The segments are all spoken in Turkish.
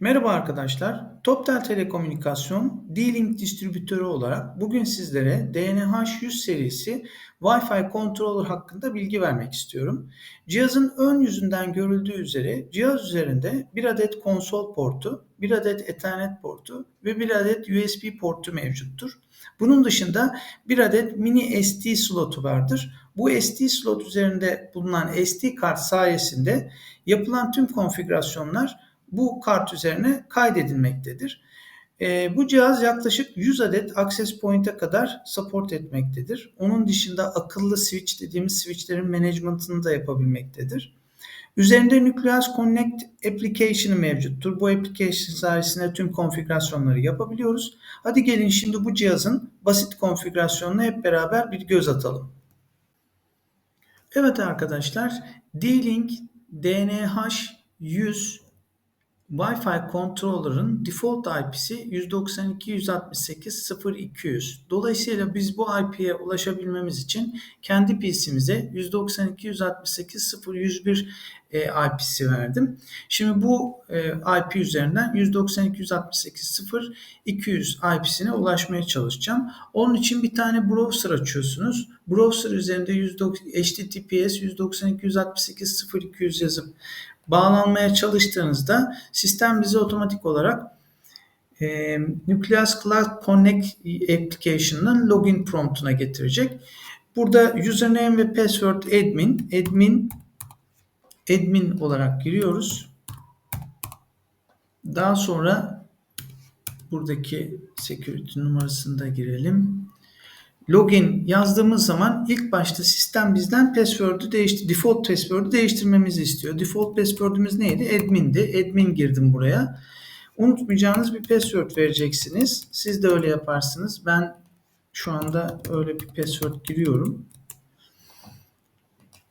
Merhaba arkadaşlar. Toptel Telekomünikasyon D-Link distribütörü olarak bugün sizlere DNH100 serisi Wi-Fi controller hakkında bilgi vermek istiyorum. Cihazın ön yüzünden görüldüğü üzere cihaz üzerinde bir adet konsol portu, bir adet Ethernet portu ve bir adet USB portu mevcuttur. Bunun dışında bir adet mini SD slotu vardır. Bu SD slot üzerinde bulunan SD kart sayesinde yapılan tüm konfigürasyonlar bu kart üzerine kaydedilmektedir. E, bu cihaz yaklaşık 100 adet access point'e kadar support etmektedir. Onun dışında akıllı switch dediğimiz switchlerin management'ını da yapabilmektedir. Üzerinde Nucleus Connect application'ı mevcuttur. Bu application sayesinde tüm konfigürasyonları yapabiliyoruz. Hadi gelin şimdi bu cihazın basit konfigürasyonuna hep beraber bir göz atalım. Evet arkadaşlar, D-Link DNH 100 Wi-Fi controller'ın default IP'si 192.168.0.200. Dolayısıyla biz bu IP'ye ulaşabilmemiz için kendi PC'mize 192.168.0.101 e, IP'si verdim. Şimdi bu e, IP üzerinden 192.168.0.200 IP'sine ulaşmaya çalışacağım. Onun için bir tane browser açıyorsunuz. Browser üzerinde HTTPS 192.168.0.200 yazıp bağlanmaya çalıştığınızda sistem bizi otomatik olarak e, Nucleus Cloud Connect application'ın login promptuna getirecek. Burada username ve password admin, admin admin olarak giriyoruz. Daha sonra buradaki security numarasını da girelim login yazdığımız zaman ilk başta sistem bizden password'ü değişti, default password'ü değiştirmemizi istiyor. Default password'ümüz neydi? Admin'di. Admin girdim buraya. Unutmayacağınız bir password vereceksiniz. Siz de öyle yaparsınız. Ben şu anda öyle bir password giriyorum.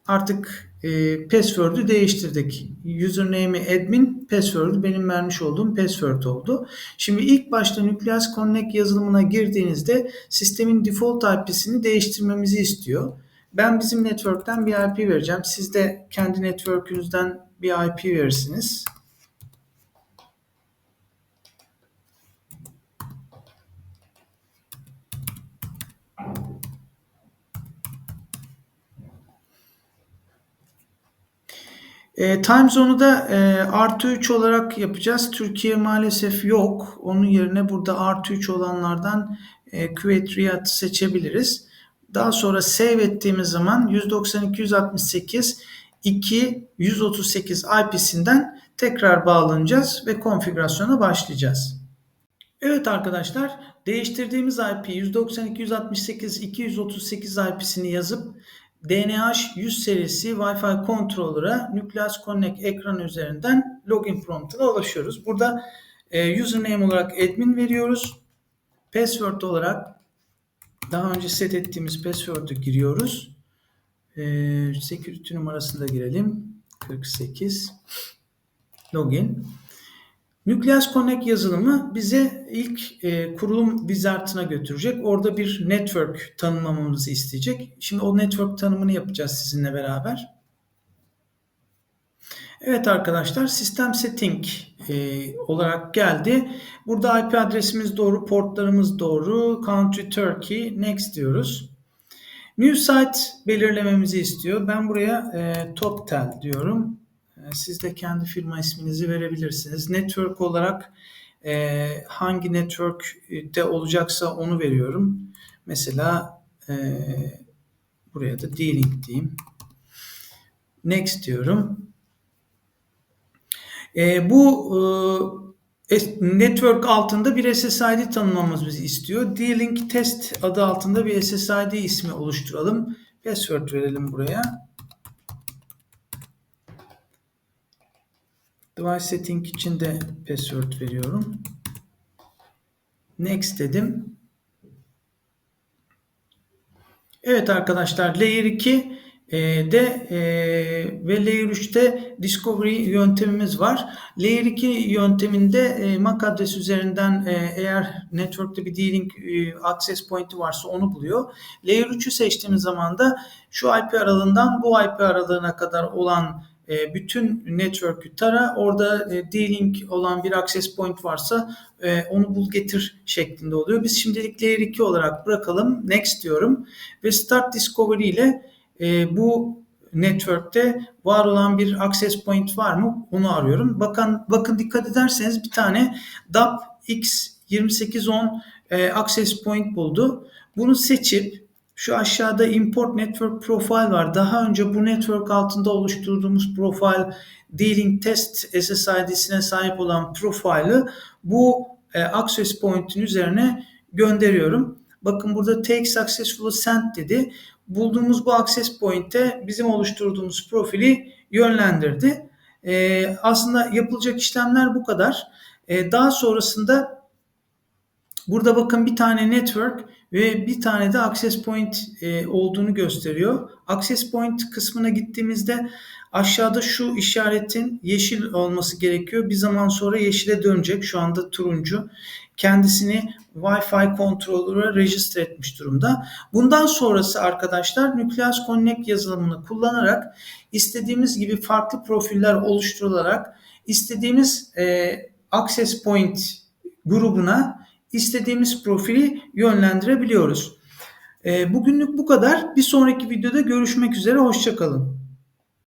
Artık e, password'ü değiştirdik. Username'i admin, password'ü benim vermiş olduğum password oldu. Şimdi ilk başta Nucleus Connect yazılımına girdiğinizde sistemin default IP'sini değiştirmemizi istiyor. Ben bizim network'ten bir IP vereceğim. Siz de kendi network'ünüzden bir IP verirsiniz. E, time zone'u da e, artı 3 olarak yapacağız. Türkiye maalesef yok. Onun yerine burada artı 3 olanlardan e, Kuwait Riyadh seçebiliriz. Daha sonra save ettiğimiz zaman 192.168 2 138 IP'sinden tekrar bağlanacağız ve konfigürasyona başlayacağız. Evet arkadaşlar değiştirdiğimiz IP 192.168.238 IP'sini yazıp DNH100 serisi Wi-Fi controller'a Nucleus Connect ekranı üzerinden login promptuna ulaşıyoruz. Burada e, username olarak admin veriyoruz. Password olarak daha önce set ettiğimiz password'ü giriyoruz. E, security numarasını da girelim. 48 login. Nucleus Connect yazılımı bize ilk e, kurulum wizard'ına götürecek. Orada bir network tanımlamamızı isteyecek. Şimdi o network tanımını yapacağız sizinle beraber. Evet arkadaşlar sistem setting e, olarak geldi. Burada IP adresimiz doğru, portlarımız doğru. Country Turkey, next diyoruz. New site belirlememizi istiyor. Ben buraya e, TopTel diyorum. Ee, siz de kendi firma isminizi verebilirsiniz. Network olarak e, hangi network'te olacaksa onu veriyorum. Mesela e, buraya da D-Link diyeyim. Next diyorum. E, bu e, network altında bir SSID tanımlamamızı istiyor. D-Link test adı altında bir SSID ismi oluşturalım. Password verelim buraya. Device setting için de password veriyorum. Next dedim. Evet arkadaşlar Layer 2 e, de e, ve Layer 3'te Discovery yöntemimiz var. Layer 2 yönteminde e, MAC adres üzerinden e, eğer network'te bir dealing e, access point'i varsa onu buluyor. Layer 3'ü seçtiğimiz zaman da şu IP aralığından bu IP aralığına kadar olan e, bütün network'ü tara. Orada e, D-Link olan bir access point varsa e, onu bul getir şeklinde oluyor. Biz şimdilik Layer 2 olarak bırakalım. Next diyorum. Ve Start Discovery ile e, bu network'te var olan bir access point var mı? Onu arıyorum. Bakın bakın dikkat ederseniz bir tane DAP X2810 e, access point buldu. Bunu seçip şu aşağıda import network profile var. Daha önce bu network altında oluşturduğumuz profile dealing test SSID'sine sahip olan profile'ı bu e, access point'in üzerine gönderiyorum. Bakın burada take successful send dedi. Bulduğumuz bu access point'e bizim oluşturduğumuz profili yönlendirdi. E, aslında yapılacak işlemler bu kadar. E, daha sonrasında burada bakın bir tane network ve bir tane de access point e, olduğunu gösteriyor. Access point kısmına gittiğimizde aşağıda şu işaretin yeşil olması gerekiyor. Bir zaman sonra yeşile dönecek. Şu anda turuncu. Kendisini Wi-Fi controller'a register etmiş durumda. Bundan sonrası arkadaşlar Nucleus Connect yazılımını kullanarak istediğimiz gibi farklı profiller oluşturularak istediğimiz e, access point grubuna istediğimiz profili yönlendirebiliyoruz. E, bugünlük bu kadar. Bir sonraki videoda görüşmek üzere. Hoşçakalın.